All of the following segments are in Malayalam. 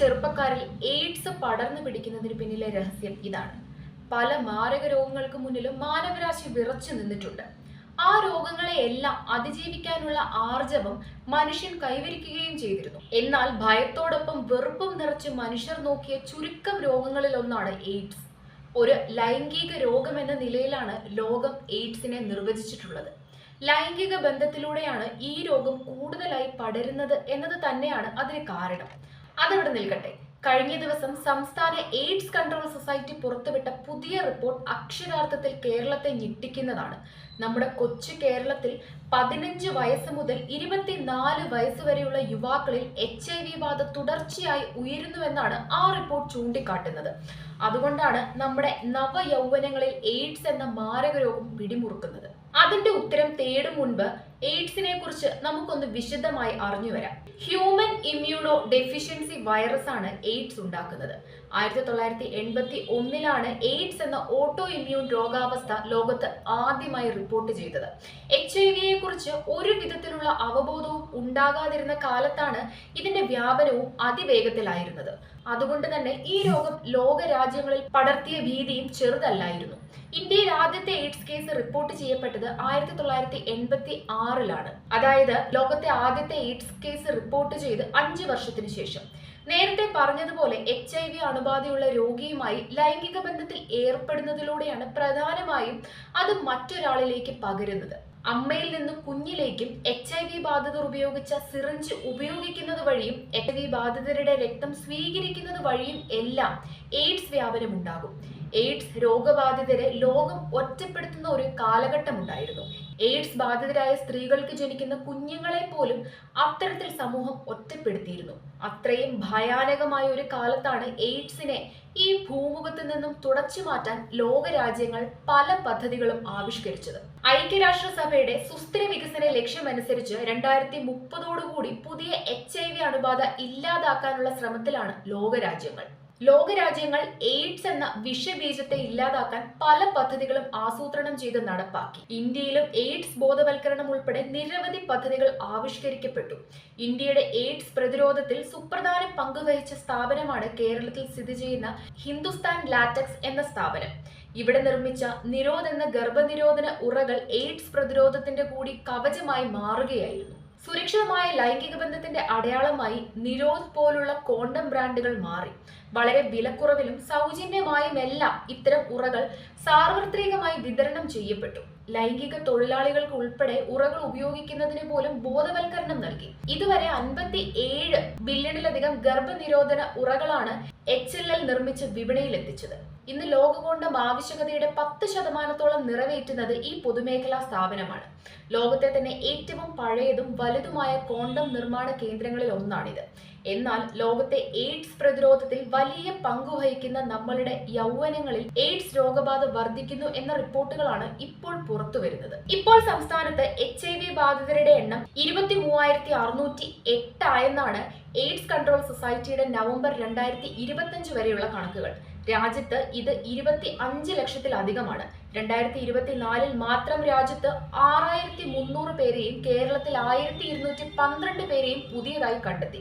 ചെറുപ്പക്കാരിൽ എയ്ഡ്സ് പടർന്നു പിടിക്കുന്നതിന് പിന്നിലെ രഹസ്യം ഇതാണ്. പല മാരക രോഗങ്ങൾക്ക് മുന്നിലും മാനവരാശി വിറച്ചു നിന്നിട്ടുണ്ട്. ആ രോഗങ്ങളെ എല്ലാം അതിജീവിക്കാനുള്ള ആർജവം മനുഷ്യൻ കൈവരിക്കുകയും ചെയ്തിരുന്നു. എന്നാൽ ഭയത്തോടൊപ്പം വെറുപ്പും നിറച്ച് മനുഷ്യർ നോക്കിയ ചുരുക്കം രോഗങ്ങളിൽ ഒന്നാണ് എയ്ഡ്സ് ഒരു ലൈംഗിക രോഗം എന്ന നിലയിലാണ് ലോകം എയ്ഡ്സിനെ നിർവചിച്ചിട്ടുള്ളത്. ലൈംഗിക ബന്ധത്തിലൂടെയാണ് ഈ രോഗം കൂടുതലായി പടരുന്നത് എന്നത് തന്നെയാണ് അതിന് കാരണം. അതവിടെ നിൽക്കട്ടെ. കഴിഞ്ഞ ദിവസം സംസ്ഥാന എയ്ഡ്സ് കൺട്രോൾ സൊസൈറ്റി പുറത്തുവിട്ട പുതിയ റിപ്പോർട്ട് അക്ഷരാർത്ഥത്തിൽ കേരളത്തെ ഞെട്ടിക്കുന്നതാണ്. നമ്മുടെ കൊച്ചു കേരളത്തിൽ പതിനഞ്ച് വയസ്സ് മുതൽ ഇരുപത്തിനാല് വയസ്സ് വരെയുള്ള യുവാക്കളിൽ എച്ച് ഐ വി ബാധ തുടർച്ചയായി ഉയരുന്നുവെന്നാണ് ആ റിപ്പോർട്ട് ചൂണ്ടിക്കാട്ടുന്നത്. അതുകൊണ്ടാണ് നമ്മുടെ നവ യൗവനങ്ങളിൽ എയ്ഡ്സ് എന്ന മാരക രോഗം പിടിമുറുക്കുന്നത് അതിന്റെ ഉത്തരം തേടും മുൻപ് എയ്ഡ്സിനെ കുറിച്ച് നമുക്കൊന്ന് വിശദമായി അറിഞ്ഞു വരാം. ഹ്യൂമൻ ഇമ്മ്യൂണോ ഡെഫിഷ്യൻസി വൈറസ് ആണ് എയ്ഡ്സ് ഉണ്ടാക്കുന്നത്. ആയിരത്തി തൊള്ളായിരത്തി എൺപത്തി ഒന്നിലാണ് എയ്ഡ്സ് എന്ന ഓട്ടോ ഇമ്മ്യൂൺ രോഗാവസ്ഥ ലോകത്ത് ആദ്യമായി റിപ്പോർട്ട് ചെയ്തത്. എച്ച് ഐ വിയെ കുറിച്ച് ഒരു വിധത്തിലുള്ള അവബോധവും ഉണ്ടാകാതിരുന്ന കാലത്താണ് ഇതിന്റെ വ്യാപനവും അതിവേഗത്തിലായിരുന്നത്. അതുകൊണ്ട് തന്നെ ഈ രോഗം ലോകരാജ്യങ്ങളിൽ പടർത്തിയ ഭീതിയും ചെറുതല്ലായിരുന്നു. ഇന്ത്യയിൽ ആദ്യത്തെ എയ്ഡ്സ് കേസ് റിപ്പോർട്ട് ചെയ്യപ്പെട്ടത് ആയിരത്തി തൊള്ളായിരത്തി എൺപത്തി ആറിലാണ് അതായത് ലോകത്തെ ആദ്യത്തെ എയ്ഡ്സ് കേസ് റിപ്പോർട്ട് ചെയ്ത് അഞ്ച് വർഷത്തിന് ശേഷം. നേരത്തെ പറഞ്ഞതുപോലെ എച്ച് ഐ വി അണുബാധയുള്ള രോഗിയുമായി ലൈംഗിക ബന്ധത്തിൽ ഏർപ്പെടുന്നതിലൂടെയാണ് പ്രധാനമായും അത് മറ്റൊരാളിലേക്ക് പകരുന്നത്. അമ്മയിൽ നിന്ന് കുഞ്ഞിലേക്കും എച്ച് ഐ വി ബാധിതർ ഉപയോഗിച്ച സിറിഞ്ച് ഉപയോഗിക്കുന്നത് വഴിയും എച്ച് ഐ വി ബാധിതരുടെ രക്തം സ്വീകരിക്കുന്നത് വഴിയും എല്ലാം എയ്ഡ്സ് വ്യാപനം ഉണ്ടാകും എയ്ഡ്സ് രോഗബാധിതരെ ലോകം ഒറ്റപ്പെടുത്തുന്ന ഒരു കാലഘട്ടം ഉണ്ടായിരുന്നു. എയ്ഡ്സ് ബാധിതരായ സ്ത്രീകൾക്ക് ജനിക്കുന്ന കുഞ്ഞുങ്ങളെ പോലും അത്തരത്തിൽ സമൂഹം ഒറ്റപ്പെടുത്തിയിരുന്നു. അത്രയും ഭയാനകമായ ഒരു കാലത്താണ് എയ്ഡ്സിനെ ഈ ഭൂമുഖത്ത് നിന്നും തുടച്ചു മാറ്റാൻ ലോകരാജ്യങ്ങൾ പല പദ്ധതികളും ആവിഷ്കരിച്ചത്. ഐക്യരാഷ്ട്രസഭയുടെ സുസ്ഥിര വികസന ലക്ഷ്യമനുസരിച്ച് രണ്ടായിരത്തി മുപ്പതോടുകൂടി പുതിയ എച്ച് ഐ വി അണുബാധ ഇല്ലാതാക്കാനുള്ള ശ്രമത്തിലാണ് ലോകരാജ്യങ്ങൾ. ലോകരാജ്യങ്ങൾ എയ്ഡ്സ് എന്ന വിഷബീജത്തെ ഇല്ലാതാക്കാൻ പല പദ്ധതികളും ആസൂത്രണം ചെയ്ത് നടപ്പാക്കി. ഇന്ത്യയിലും എയ്ഡ്സ് ബോധവൽക്കരണം ഉൾപ്പെടെ നിരവധി പദ്ധതികൾ ആവിഷ്കരിക്കപ്പെട്ടു. ഇന്ത്യയുടെ എയ്ഡ്സ് പ്രതിരോധത്തിൽ സുപ്രധാന പങ്കുവഹിച്ച സ്ഥാപനമാണ് കേരളത്തിൽ സ്ഥിതി ചെയ്യുന്ന ഹിന്ദുസ്ഥാൻ ലാറ്റക്സ് എന്ന സ്ഥാപനം. ഇവിടെ നിർമ്മിച്ച നിരോധന എന്ന ഗർഭനിരോധന ഉറകൾ എയ്ഡ്സ് പ്രതിരോധത്തിന്റെ കൂടി കവചമായി മാറുകയായിരുന്നു. സുരക്ഷിതമായ ലൈംഗിക ബന്ധത്തിന്റെ അടയാളമായി നിരോധ് പോലുള്ള കോണ്ടം ബ്രാൻഡുകൾ മാറി. വളരെ വിലക്കുറവിലും സൗജന്യമായുമെല്ലാം ഇത്തരം ഉറകൾ സാർവത്രികമായി വിതരണം ചെയ്യപ്പെട്ടു. ലൈംഗിക തൊഴിലാളികൾക്ക് ഉൾപ്പെടെ ഉറകൾ ഉപയോഗിക്കുന്നതിന് പോലും ബോധവൽക്കരണം നൽകി. ഇതുവരെ അൻപത്തി ഏഴ് ബില്യണിലധികം ഗർഭനിരോധന ഉറകളാണ് എച്ച് എൽ എൽ നിർമ്മിച്ച് വിപണിയിൽ എത്തിച്ചത് ഇന്ന് ലോകകോണ്ടം ആവശ്യകതയുടെ പത്ത് ശതമാനത്തോളം നിറവേറ്റുന്നത് ഈ പൊതുമേഖലാ സ്ഥാപനമാണ്. ലോകത്തെ തന്നെ ഏറ്റവും പഴയതും വലുതുമായ കോണ്ടം നിർമ്മാണ കേന്ദ്രങ്ങളിൽ ഒന്നാണിത്. എന്നാൽ ലോകത്തെ എയ്ഡ്സ് പ്രതിരോധത്തിൽ വലിയ പങ്കുവഹിക്കുന്ന നമ്മളുടെ യൗവനങ്ങളിൽ എയ്ഡ്സ് രോഗബാധ വർദ്ധിക്കുന്നു എന്ന റിപ്പോർട്ടുകളാണ് ഇപ്പോൾ പുറത്തു വരുന്നത് ഇപ്പോൾ സംസ്ഥാനത്ത് എച്ച് ഐ വി ബാധിതരുടെ എണ്ണം ഇരുപത്തി മൂവായിരത്തി അറുന്നൂറ്റി എട്ടായെന്നാണ് എയ്ഡ്സ് കൺട്രോൾ സൊസൈറ്റിയുടെ നവംബർ രണ്ടായിരത്തി ഇരുപത്തഞ്ച് വരെയുള്ള കണക്കുകൾ. രാജ്യത്ത് ഇത് ഇരുപത്തി അഞ്ച് ലക്ഷത്തിലധികമാണ്. രണ്ടായിരത്തി ഇരുപത്തിനാലിൽ മാത്രം രാജ്യത്ത് ആറായിരത്തി മുന്നൂറ് പേരെയും കേരളത്തിൽ ആയിരത്തി ഇരുന്നൂറ്റി പന്ത്രണ്ട് പേരെയും പുതിയതായി കണ്ടെത്തി.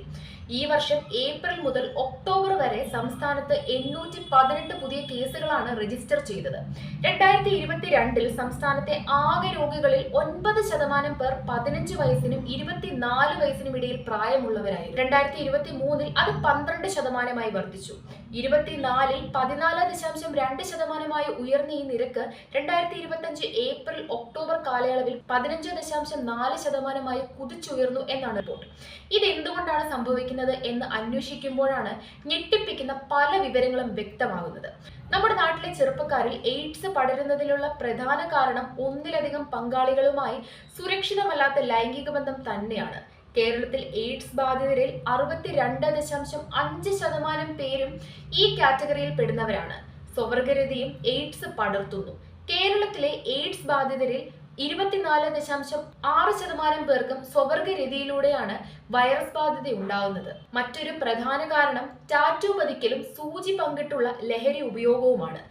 ഈ വർഷം ഏപ്രിൽ മുതൽ ഒക്ടോബർ വരെ സംസ്ഥാനത്ത് എണ്ണൂറ്റി പതിനെട്ട് പുതിയ കേസുകളാണ് രജിസ്റ്റർ ചെയ്തത്. രണ്ടായിരത്തി ഇരുപത്തിരണ്ടിൽ സംസ്ഥാനത്തെ ആകെ രോഗികളിൽ ഒൻപത് ശതമാനം പേർ പതിനഞ്ച് വയസ്സിനും ഇരുപത്തിനാല് വയസ്സിനും ഇടയിൽ പ്രായമുള്ളവരായിരുന്നു. രണ്ടായിരത്തി ഇരുപത്തി മൂന്നിൽ അത് പന്ത്രണ്ട് ശതമാനമായി വർദ്ധിച്ചു. ഇരുപത്തിനാലിൽ പതിനാല് ദശാംശം രണ്ട് ശതമാനമായി ഉയർന്ന ഈ നിരക്ക് രണ്ടായിരത്തി ഇരുപത്തഞ്ച് ഏപ്രിൽ ഒക്ടോബർ കാലയളവിൽ പതിനഞ്ച് ദശാംശം നാല് ശതമാനമായി കുതിച്ചുയർന്നു എന്നാണ് റിപ്പോർട്ട്. ഇത് എന്തുകൊണ്ടാണ് സംഭവിക്കുന്നത് എന്ന് അന്വേഷിക്കുമ്പോഴാണ് ഞെട്ടിപ്പിക്കുന്ന പല വിവരങ്ങളും വ്യക്തമാകുന്നത്. നമ്മുടെ നാട്ടിലെ ചെറുപ്പക്കാരിൽ എയ്ഡ്സ് പടരുന്നതിലുള്ള പ്രധാന കാരണം ഒന്നിലധികം പങ്കാളികളുമായി സുരക്ഷിതമല്ലാത്ത ലൈംഗിക ബന്ധം തന്നെയാണ്. കേരളത്തിൽ എയ്ഡ്സ് ബാധിതരിൽ അറുപത്തിരണ്ട് ദശാംശം അഞ്ച് ശതമാനം പേരും ഈ കാറ്റഗറിയിൽ പെടുന്നവരാണ്. സ്വവർഗരതിയും എയ്ഡ്സ് പടർത്തുന്നു. കേരളത്തിലെ എയ്ഡ്സ് ബാധിതരിൽ ഇരുപത്തിനാല് ദശാംശം ആറ് ശതമാനം പേർക്കും സ്വവർഗരതിയിലൂടെയാണ് വൈറസ് ബാധിത ഉണ്ടാകുന്നത് മറ്റൊരു പ്രധാന കാരണം ടാറ്റു പതിക്കലും സൂചി പങ്കിട്ടുള്ള ലഹരി ഉപയോഗവുമാണ്.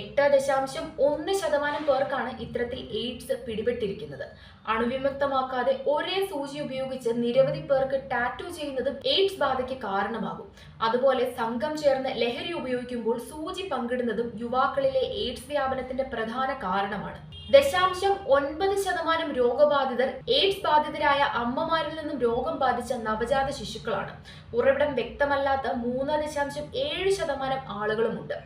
എട്ട് ദശാംശം ഒന്ന് ശതമാനം പേർക്കാണ് ഇത്തരത്തിൽ എയ്ഡ്സ് പിടിപെട്ടിരിക്കുന്നത്. അണുവിമുക്തമാക്കാതെ ഒരേ സൂചി ഉപയോഗിച്ച് നിരവധി പേർക്ക് ടാറ്റു ചെയ്യുന്നതും എയ്ഡ്സ് ബാധയ്ക്ക് കാരണമാകും. അതുപോലെ സംഘം ചേർന്ന് ലഹരി ഉപയോഗിക്കുമ്പോൾ സൂചി പങ്കിടുന്നതും യുവാക്കളിലെ എയ്ഡ്സ് വ്യാപനത്തിന്റെ പ്രധാന കാരണമാണ്. ദശാംശം ഒൻപത് ശതമാനം രോഗബാധിതർ എയ്ഡ്സ് ബാധിതരായ അമ്മമാരിൽ നിന്നും രോഗം ബാധിച്ച നവജാത ശിശുക്കളാണ്. ഉറവിടം വ്യക്തമല്ലാത്ത മൂന്ന് ദശാംശം ഏഴ് ശതമാനം ആളുകളുമുണ്ട്.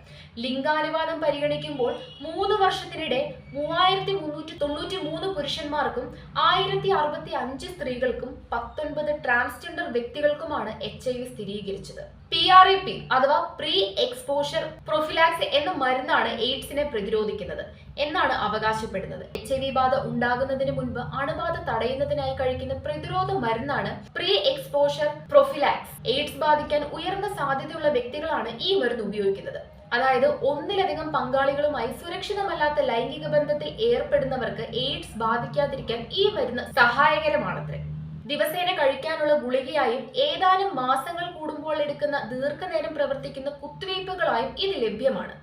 ലിംഗാനുപാതം പരിഗണിക്കുമ്പോൾ മൂന്ന് വർഷത്തിനിടെ മൂവായിരത്തി മുന്നൂറ്റി തൊണ്ണൂറ്റി മൂന്ന് പുരുഷന്മാർക്കും ആയിരത്തി അറുപത്തി അഞ്ച് സ്ത്രീകൾക്കും പത്തൊൻപത് ട്രാൻസ്ജെൻഡർ വ്യക്തികൾക്കുമാണ് എച്ച് ഐ വി സ്ഥിരീകരിച്ചത്. പി ആർ ഇ പി അഥവാ പ്രീ എക്സ്പോഷർ പ്രൊഫിലാക്സ് എന്ന മരുന്നാണ് എയ്ഡ്സിനെ പ്രതിരോധിക്കുന്നത്. എന്നാണ് അവകാശപ്പെടുന്നത്. എച്ച് ഐ വി ബാധ ഉണ്ടാകുന്നതിന് മുൻപ് അണുബാധ തടയുന്നതിനായി കഴിക്കുന്ന പ്രതിരോധ മരുന്നാണ് പ്രീ എക്സ്പോഷർ പ്രൊഫിലാക്സ് എയ്ഡ്സ് ബാധിക്കാൻ ഉയർന്ന സാധ്യതയുള്ള വ്യക്തികളാണ് ഈ മരുന്ന് ഉപയോഗിക്കുന്നത്. അതായത് ഒന്നിലധികം പങ്കാളികളുമായി സുരക്ഷിതമല്ലാത്ത ലൈംഗിക ബന്ധത്തിൽ ഏർപ്പെടുന്നവർക്ക് എയ്ഡ്സ് ബാധിക്കാതിരിക്കാൻ ഈ മരുന്ന് സഹായകരമാണത്രേ. ദിവസേന കഴിക്കാനുള്ള ഗുളികയായും ഏതാനും മാസങ്ങൾ കൂടുമ്പോൾ എടുക്കുന്ന ദീർഘനേരം പ്രവർത്തിക്കുന്ന കുത്തിവയ്പ്പുകളായും ഇത് ലഭ്യമാണ്.